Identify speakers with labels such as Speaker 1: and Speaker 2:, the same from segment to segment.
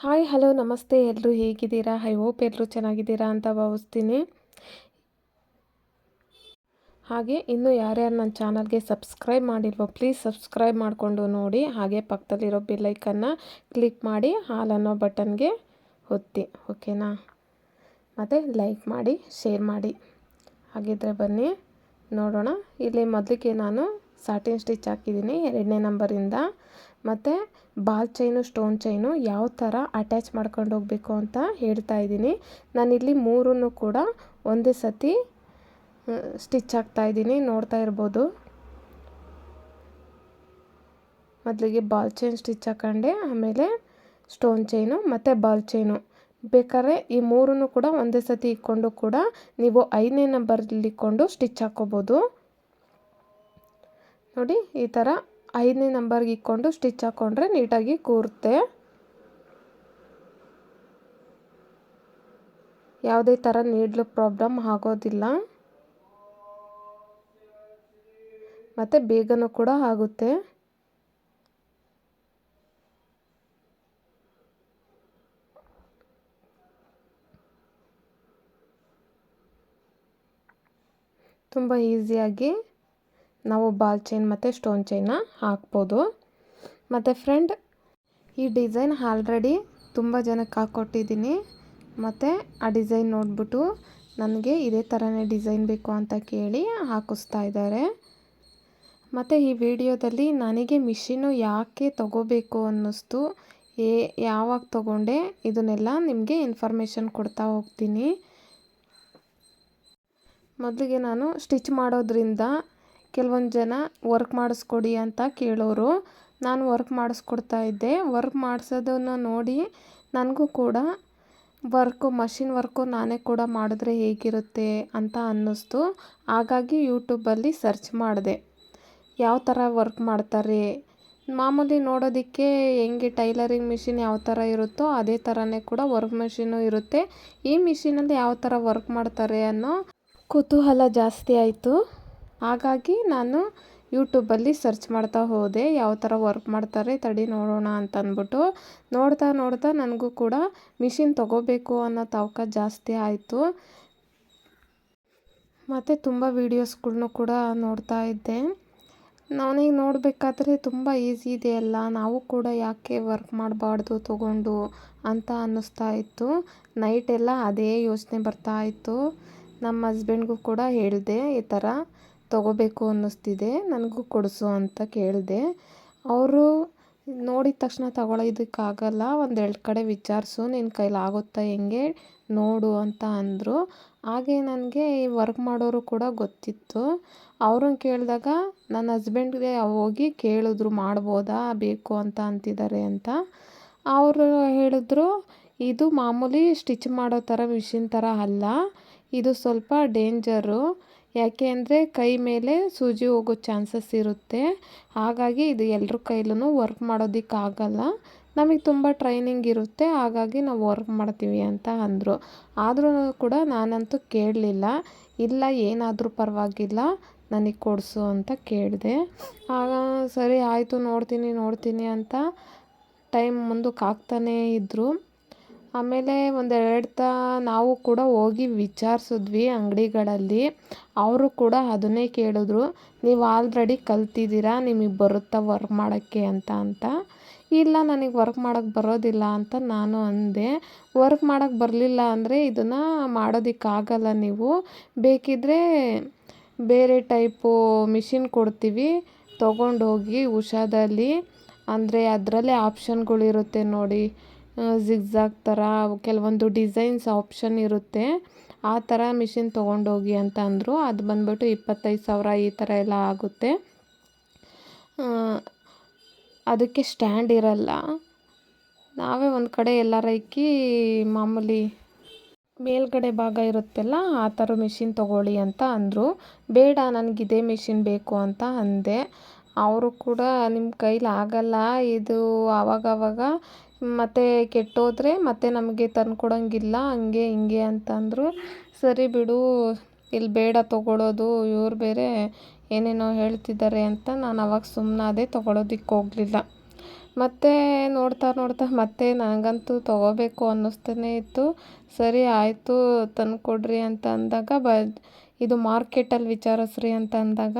Speaker 1: Hi hello ನಮಸ್ತೆ. ಎಲ್ಲರೂ ಹೇಗಿದ್ದೀರಾ? ಐ ಹೋಪ್ ಎಲ್ಲರೂ ಚೆನ್ನಾಗಿದ್ದೀರಾ ಅಂತ ಭಾವಿಸ್ತೀನಿ. ಹಾಗೆ, ಇನ್ನು ಯಾರ್ಯಾರು ನನ್ನ ಚಾನಲ್ಗೆ ಸಬ್ಸ್ಕ್ರೈಬ್ ಮಾಡಿಲ್ವೋ ಪ್ಲೀಸ್ ಸಬ್ಸ್ಕ್ರೈಬ್ ಮಾಡಿಕೊಂಡು ನೋಡಿ. ಹಾಗೆ, ಪಕ್ಕದಲ್ಲಿರೋ ಬಿಲ್ಲೈಕನ್ನು ಕ್ಲಿಕ್ ಮಾಡಿ, ಹಾಲ್ ಅನ್ನೋ ಬಟನ್ಗೆ ಒತ್ತಿ ಓಕೆನಾ ಮತ್ತು ಲೈಕ್ ಮಾಡಿ ಶೇರ್ ಮಾಡಿ. ಹಾಗಿದ್ರೆ ಬನ್ನಿ, ನೋಡೋಣ. ಇಲ್ಲಿ ಮೊದಲಿಗೆ ನಾನು ಸಾಟಿನ್ ಸ್ಟಿಚ್ ಹಾಕಿದ್ದೀನಿ. ಎರಡನೇ ನಂಬರಿಂದ ಮತ್ತು ಬಾಲ್ ಚೈನು, ಸ್ಟೋನ್ ಚೈನು ಯಾವ ಥರ ಅಟ್ಯಾಚ್ ಮಾಡ್ಕೊಂಡು ಹೋಗಬೇಕು ಅಂತ ಹೇಳ್ತಾ ಇದ್ದೀನಿ. ನಾನಿಲ್ಲಿ ಮೂರನ್ನು ಕೂಡ ಒಂದೇ ಸತಿ ಸ್ಟಿಚ್ ಇದ್ದೀನಿ. ನೋಡ್ತಾ ಇರ್ಬೋದು. ಮೊದಲಿಗೆ ಬಾಲ್ ಚೈನ್ ಸ್ಟಿಚ್ ಹಾಕೊಂಡೆ, ಆಮೇಲೆ ಸ್ಟೋನ್ ಚೈನು ಮತ್ತು ಬಾಲ್ ಚೈನು. ಬೇಕಾದ್ರೆ ಈ ಮೂರನ್ನು ಕೂಡ ಒಂದೇ ಸತಿ ಇಕ್ಕೊಂಡು ಕೂಡ ನೀವು ಐದನೇ ನಂಬರಲ್ಲಿ ಇಕ್ಕೊಂಡು ಸ್ಟಿಚ್ ಹಾಕ್ಕೋಬೋದು. ನೋಡಿ, ಈ ಥರ ಐದನೇ ನಂಬರ್ಗೆ ಇಕ್ಕೊಂಡು ಸ್ಟಿಚ್ ಹಾಕ್ಕೊಂಡ್ರೆ ನೀಟಾಗಿ ಕೂರುತ್ತೆ. ಯಾವುದೇ ಥರ ನೀಡ್ಲು ಪ್ರಾಬ್ಲಮ್ ಆಗೋದಿಲ್ಲ. ಮತ್ತು ಬೇಗನೂ ಕೂಡ ಆಗುತ್ತೆ. ತುಂಬ ಈಸಿಯಾಗಿ ನಾವು ಬಾಲ್ ಚೈನ್ ಮತ್ತು ಸ್ಟೋನ್ ಚೈನ್ನ ಹಾಕ್ಬೋದು. ಮತ್ತು ಫ್ರೆಂಡ್, ಈ ಡಿಸೈನ್ ಆಲ್ರೆಡಿ ತುಂಬ ಜನಕ್ಕೆ ಹಾಕ್ಕೊಟ್ಟಿದ್ದೀನಿ ಮತ್ತು ಆ ಡಿಸೈನ್ ನೋಡಿಬಿಟ್ಟು ನನಗೆ ಇದೇ ಥರನೇ ಡಿಸೈನ್ ಬೇಕು ಅಂತ ಕೇಳಿ ಹಾಕಿಸ್ತಾ ಇದ್ದಾರೆ. ಮತ್ತು ಈ ವಿಡಿಯೋದಲ್ಲಿ ನನಗೆ ಮಿಷಿನು ಯಾಕೆ ತಗೋಬೇಕು ಅನ್ನಿಸ್ತು, ಏ, ಯಾವಾಗ ತಗೊಂಡೆ, ಇದನ್ನೆಲ್ಲ ನಿಮಗೆ ಇನ್ಫಾರ್ಮೇಷನ್ ಕೊಡ್ತಾ ಹೋಗ್ತೀನಿ. ಮೊದಲಿಗೆ ನಾನು ಸ್ಟಿಚ್ ಮಾಡೋದ್ರಿಂದ ಕೆಲವೊಂದು ಜನ ವರ್ಕ್ ಮಾಡಿಸ್ಕೊಡಿ ಅಂತ ಕೇಳೋರು. ನಾನು ವರ್ಕ್ ಮಾಡಿಸ್ಕೊಡ್ತಾ ಇದ್ದೆ. ವರ್ಕ್ ಮಾಡಿಸೋದನ್ನು ನೋಡಿ ನನಗೂ ಕೂಡ ವರ್ಕು ಮಷಿನ್ ವರ್ಕು ನಾನೇ ಕೂಡ ಮಾಡಿದ್ರೆ ಹೇಗಿರುತ್ತೆ ಅಂತ ಅನ್ನಿಸ್ತು. ಹಾಗಾಗಿ ಯೂಟ್ಯೂಬಲ್ಲಿ ಸರ್ಚ್ ಮಾಡಿದೆ. ಯಾವ ಥರ ವರ್ಕ್ ಮಾಡ್ತಾರೆ? ಮಾಮೂಲಿ ನೋಡೋದಕ್ಕೆ ಹೆಂಗೆ ಟೈಲರಿಂಗ್ ಮಿಷಿನ್ ಯಾವ ಥರ ಇರುತ್ತೋ ಅದೇ ಥರನೇ ಕೂಡ ವರ್ಕ್ ಮಿಷಿನು ಇರುತ್ತೆ. ಈ ಮಿಷಿನಲ್ಲಿ ಯಾವ ಥರ ವರ್ಕ್ ಮಾಡ್ತಾರೆ ಅನ್ನೋ ಕುತೂಹಲ ಜಾಸ್ತಿ ಆಯಿತು. ಹಾಗಾಗಿ ನಾನು ಯೂಟ್ಯೂಬಲ್ಲಿ ಸರ್ಚ್ ಮಾಡ್ತಾ ಹೋದೆ, ಯಾವ ಥರ ವರ್ಕ್ ಮಾಡ್ತಾರೆ, ತಡಿ ನೋಡೋಣ ಅಂತ ಅಂದ್ಬಿಟ್ಟು ನೋಡ್ತಾ ನೋಡ್ತಾ ನನಗೂ ಕೂಡ ಮಿಷಿನ್ ತೊಗೋಬೇಕು ಅನ್ನೋ ತವಕ ಜಾಸ್ತಿ ಆಯಿತು. ಮತ್ತು ತುಂಬ ವೀಡಿಯೋಸ್ಗಳ್ನು ಕೂಡ ನೋಡ್ತಾ ಇದ್ದೆ. ನಾನೀಗ ನೋಡಬೇಕಾದ್ರೆ ತುಂಬ ಈಸಿ ಇದೆಯಲ್ಲ, ನಾವು ಕೂಡ ಯಾಕೆ ವರ್ಕ್ ಮಾಡಬಾರ್ದು ತೊಗೊಂಡು ಅಂತ ಅನ್ನಿಸ್ತಾ ಇತ್ತು. ನೈಟೆಲ್ಲ ಅದೇ ಯೋಚನೆ ಬರ್ತಾ ಇತ್ತು. ನಮ್ಮ ಹಸ್ಬೆಂಡ್ಗೂ ಕೂಡ ಹೇಳಿದೆ ಈ ಥರ. ತೊಗೋಬೇಕು ಅನ್ನಿಸ್ತಿದೆ, ನನಗೂ ಕೊಡಿಸು ಅಂತ ಕೇಳಿದೆ. ಅವರು ನೋಡಿದ ತಕ್ಷಣ ತಗೊಳ್ಳೋದಕ್ಕಾಗಲ್ಲ ಒಂದೆರಡು ಕಡೆ ವಿಚಾರಿಸು, ನಿನ್ನ ಕೈಲಿ ಆಗುತ್ತಾ ಹೆಂಗೆ, ನೋಡು ಅಂತ ಅಂದರು. ಹಾಗೆ ನನಗೆ ವರ್ಕ್ ಮಾಡೋರು ಕೂಡ ಗೊತ್ತಿತ್ತು. ಅವ್ರನ್ನ ಕೇಳಿದಾಗ, ನನ್ನ ಹಸ್ಬೆಂಡ್ಗೆ ಹೋಗಿ ಕೇಳಿದ್ರು, ಮಾಡ್ಬೋದಾ, ಬೇಕು ಅಂತ ಅಂತಿದ್ದಾರೆ ಅಂತ. ಅವರು ಹೇಳಿದ್ರು, ಇದು ಮಾಮೂಲಿ ಸ್ಟಿಚ್ ಮಾಡೋ ಥರ ಮಿಷಿನ್ ಥರ ಅಲ್ಲ, ಇದು ಸ್ವಲ್ಪ ಡೇಂಜರು ಯಾಕೆ ಅಂದರೆ ಕೈ ಮೇಲೆ ಸೂಜಿ ಹೋಗೋ ಚಾನ್ಸಸ್ ಇರುತ್ತೆ. ಹಾಗಾಗಿ ಇದು ಎಲ್ಲರ ಕೈಲೂ ವರ್ಕ್ ಮಾಡೋದಕ್ಕಾಗಲ್ಲ. ನಮಗೆ ತುಂಬ ಟ್ರೈನಿಂಗ್ ಇರುತ್ತೆ. ಹಾಗಾಗಿ ನಾವು ವರ್ಕ್ ಮಾಡ್ತೀವಿ ಅಂತ ಅಂದರು. ಆದರೂ ಕೂಡ ನಾನಂತೂ ಕೇಳಲಿಲ್ಲ. ಇಲ್ಲ, ಏನಾದರೂ ಪರವಾಗಿಲ್ಲ, ನನಗೆ ಕೊಡಿಸು ಅಂತ ಕೇಳಿದೆ. ಆಗ, ಸರಿ, ಆಯಿತು, ನೋಡ್ತೀನಿ ನೋಡ್ತೀನಿ ಅಂತ ಟೈಮ್ ಮುಂದಕ್ಕೆ ಹಾಕ್ತಾನೇ ಇದ್ದರು ಆಮೇಲೆ ಒಂದೆರಡು ತ ನಾವು ಕೂಡ ಹೋಗಿ ವಿಚಾರಿಸಿದ್ವಿ ಅಂಗಡಿಗಳಲ್ಲಿ. ಅವರು ಕೂಡ ಅದನ್ನೇ ಕೇಳಿದ್ರು, ನೀವು ಆಲ್ರೆಡಿ ಕಲ್ತಿದ್ದೀರಾ? ನಿಮಗೆ ಬರುತ್ತಾ ವರ್ಕ್ ಮಾಡೋಕ್ಕೆ ಅಂತ ಅಂತ? ಇಲ್ಲ, ನನಗೆ ವರ್ಕ್ ಮಾಡೋಕ್ಕೆ ಬರೋದಿಲ್ಲ ಅಂತ ನಾನು ಅಂದೆ. ವರ್ಕ್ ಮಾಡೋಕ್ಕೆ ಬರಲಿಲ್ಲ ಅಂದರೆ ಇದನ್ನು ಮಾಡೋದಕ್ಕಾಗಲ್ಲ ನೀವು. ಬೇಕಿದ್ದರೆ ಬೇರೆ ಟೈಪು ಮಿಷಿನ್ ಕೊಡ್ತೀವಿ, ತೊಗೊಂಡೋಗಿ ಉಷಾದಲ್ಲಿ. ಅಂದರೆ ಅದರಲ್ಲೇ ಆಪ್ಷನ್ಗಳಿರುತ್ತೆ ನೋಡಿ. ಜಿಗ್ಜಾಗ್ ಥರ ಕೆಲವೊಂದು ಡಿಸೈನ್ಸ್ ಆಪ್ಷನ್ ಇರುತ್ತೆ. ಆ ಥರ ಮಿಷಿನ್ ತೊಗೊಂಡೋಗಿ ಅಂತ ಅಂದರು. ಅದು ಬಂದ್ಬಿಟ್ಟು ಇಪ್ಪತ್ತೈದು ಸಾವಿರ ಈ ಥರ ಎಲ್ಲ ಆಗುತ್ತೆ. ಅದಕ್ಕೆ ಸ್ಟ್ಯಾಂಡ್ ಇರಲ್ಲ. ನಾವೇ ಒಂದು ಕಡೆ ಎಲ್ಲರ ಇಕ್ಕಿ ಮಾಮೂಲಿ ಮೇಲ್ಗಡೆ ಭಾಗ ಇರುತ್ತಲ್ಲ, ಆ ಥರ ಮಿಷಿನ್ ತೊಗೊಳ್ಳಿ ಅಂತ ಅಂದರು. ಬೇಡ ನನಗಿದೆ ಮಿಷಿನ್ ಬೇಕು ಅಂತ ಅಂದೆ. ಅವರು ಕೂಡ ನಿಮ್ಮ ಕೈಲಿ ಆಗಲ್ಲ. ಇದು ಆವಾಗವಾಗ ಮತ್ತೆ ಕೆಟ್ಟೋದ್ರೆ ಮತ್ತೆ ನಮಗೆ ತಂದ್ಕೊಡೋಂಗಿಲ್ಲ, ಹಂಗೆ ಹಿಂಗೆ ಅಂತಂದರು. ಸರಿ ಬಿಡು, ಇಲ್ಲಿ ಬೇಡ ತೊಗೊಳೋದು, ಇವ್ರು ಬೇರೆ ಏನೇನೋ ಹೇಳ್ತಿದ್ದಾರೆ ಅಂತ ನಾನು ಅವಾಗ ಸುಮ್ಮನಾದೆ ತೊಗೊಳೋದಿಕ್ಕೆ ಹೋಗಲಿಲ್ಲ. ಮತ್ತೆ ನೋಡ್ತಾ ನೋಡ್ತಾ ಮತ್ತೆ ನನಗಂತೂ ತೊಗೋಬೇಕು ಅನ್ನಿಸ್ತಾನೆ ಇತ್ತು. ಸರಿ ಆಯಿತು, ತಂದುಕೊಡ್ರಿ ಅಂತ ಅಂದಾಗ ಬ ಇದು ಮಾರ್ಕೆಟಲ್ಲಿ ವಿಚಾರಿಸ್ರಿ ಅಂತ ಅಂದಾಗ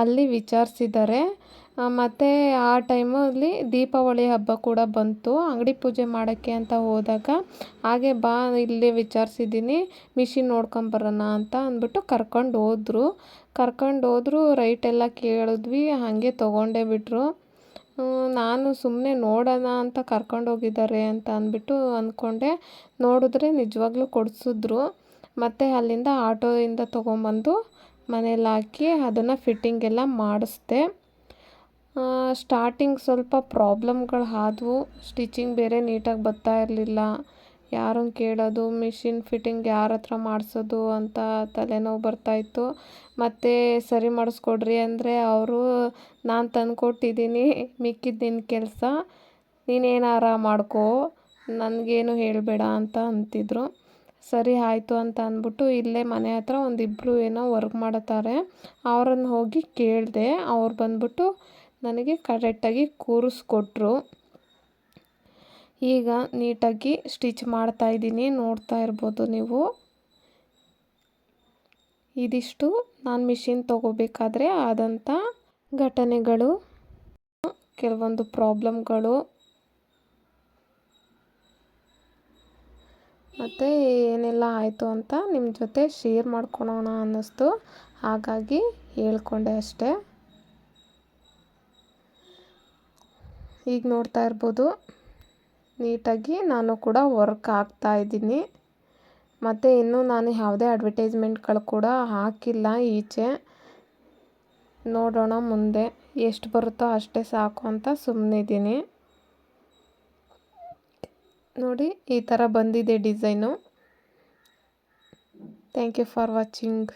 Speaker 1: ಅಲ್ಲಿ ವಿಚಾರಿಸಿದ್ದಾರೆ ಮತ್ತು ಆ ಟೈಮಲ್ಲಿ ದೀಪಾವಳಿ ಹಬ್ಬ ಕೂಡ ಬಂತು. ಅಂಗಡಿ ಪೂಜೆ ಮಾಡೋಕ್ಕೆ ಅಂತ ಹೋದಾಗ, ಹಾಗೆ ಬಾ, ಇಲ್ಲಿ ವಿಚಾರಿಸಿದ್ದೀನಿ, ಮಿಷಿನ್ ನೋಡ್ಕೊಂಬರೋಣ ಅಂತ ಅಂದ್ಬಿಟ್ಟು ಕರ್ಕೊಂಡು ಹೋದ್ರು. ಕರ್ಕೊಂಡು ಹೋದ್ರು ರೈಟೆಲ್ಲ ಕೇಳಿದ್ವಿ, ಹಾಗೆ ತೊಗೊಂಡೇ ಬಿಟ್ಟರು ನಾನು ಸುಮ್ಮನೆ ನೋಡೋಣ ಅಂತ ಕರ್ಕೊಂಡು ಹೋಗಿದ್ದಾರೆ ಅಂತ ಅಂದ್ಬಿಟ್ಟು ಅಂದ್ಕೊಂಡೆ. ನೋಡಿದ್ರೆ ನಿಜವಾಗ್ಲೂ ಕೊಡಿಸಿದ್ರು. ಮತ್ತು ಅಲ್ಲಿಂದ ಆಟೋದಿಂದ ತೊಗೊಂಬಂದು ಮನೇಲಿ ಹಾಕಿ ಅದನ್ನು ಫಿಟ್ಟಿಂಗ್ ಎಲ್ಲ ಮಾಡಿಸ್ದೆ. ಸ್ಟಾರ್ಟಿಂಗ್ ಸ್ವಲ್ಪ ಪ್ರಾಬ್ಲಮ್ಗಳು ಆದವು. ಸ್ಟಿಚಿಂಗ್ ಬೇರೆ ನೀಟಾಗಿ ಬರ್ತಾ ಇರಲಿಲ್ಲ. ಯಾರು ಕೇಳೋದು ಮಿಷಿನ್ ಫಿಟ್ಟಿಂಗ್ ಯಾರ ಹತ್ರ ಮಾಡಿಸೋದು ಅಂತ ತಲೆನೋವು ಬರ್ತಾಯಿತ್ತು ಮತ್ತು ಸರಿ ಮಾಡಿಸ್ಕೊಡ್ರಿ ಅಂದರೆ ಅವರು, ನಾನು ತಂದುಕೊಟ್ಟಿದ್ದೀನಿ ಮಿಕ್ಕಿದ್ದು ನಿನ್ನ ಕೆಲಸ ನೀನೇನಾರ ಮಾಡ್ಕೋ, ನನಗೇನು ಹೇಳಬೇಡ ಅಂತ ಅಂತಿದ್ರು. ಸರಿ ಆಯಿತು ಅಂತ ಅಂದ್ಬಿಟ್ಟು ಇಲ್ಲೇ ಮನೆ ಹತ್ರ ಒಂದಿಬ್ಬರು ಏನೋ ವರ್ಕ್ ಮಾಡುತ್ತಾರೆ. ಅವ್ರನ್ನ ಹೋಗಿ ಕೇಳಿದೆ, ಅವ್ರು ಬಂದ್ಬಿಟ್ಟು ನನಗೆ ಕರೆಕ್ಟಾಗಿ ಕೂರಿಸ್ಕೊಟ್ರು ಈಗ ನೀಟಾಗಿ ಸ್ಟಿಚ್ ಮಾಡ್ತಾ ಇದ್ದೀನಿ, ನೋಡ್ತಾ ಇರ್ಬೋದು ನೀವು. ಇದಿಷ್ಟು ನಾನು ಮಿಷಿನ್ ತೊಗೋಬೇಕಾದ್ರೆ ಆದಂಥ ಘಟನೆಗಳು, ಕೆಲವೊಂದು ಪ್ರಾಬ್ಲಮ್ಗಳು ಮತ್ತು ಏನೆಲ್ಲ ಆಯಿತು ಅಂತ ನಿಮ್ಮ ಜೊತೆ ಶೇರ್ ಮಾಡ್ಕೊಳೋಣ ಅನ್ನಿಸ್ತು. ಹಾಗಾಗಿ ಹೇಳ್ಕೊಂಡೆ ಅಷ್ಟೇ. ಈಗ ನೋಡ್ತಾ ಇರ್ಬೋದು. ನೀಟಾಗಿ ನಾನು ಕೂಡ ವರ್ಕ್ ಆಗ್ತಾ ಇದ್ದೀನಿ. ಮತ್ತು ಇನ್ನೂ ನಾನು ಯಾವುದೇ ಅಡ್ವರ್ಟೈಸ್ಮೆಂಟ್ಗಳು ಕೂಡ ಹಾಕಿಲ್ಲ ಈಚೆ. ನೋಡೋಣ ಮುಂದೆ. ಎಷ್ಟು ಬರುತ್ತೋ ಅಷ್ಟೇ ಸಾಕು ಅಂತ ಸುಮ್ಮನಿದ್ದೀನಿ ನೋಡಿ ಈ ಥರ ಬಂದಿದೆ design. Thank you for watching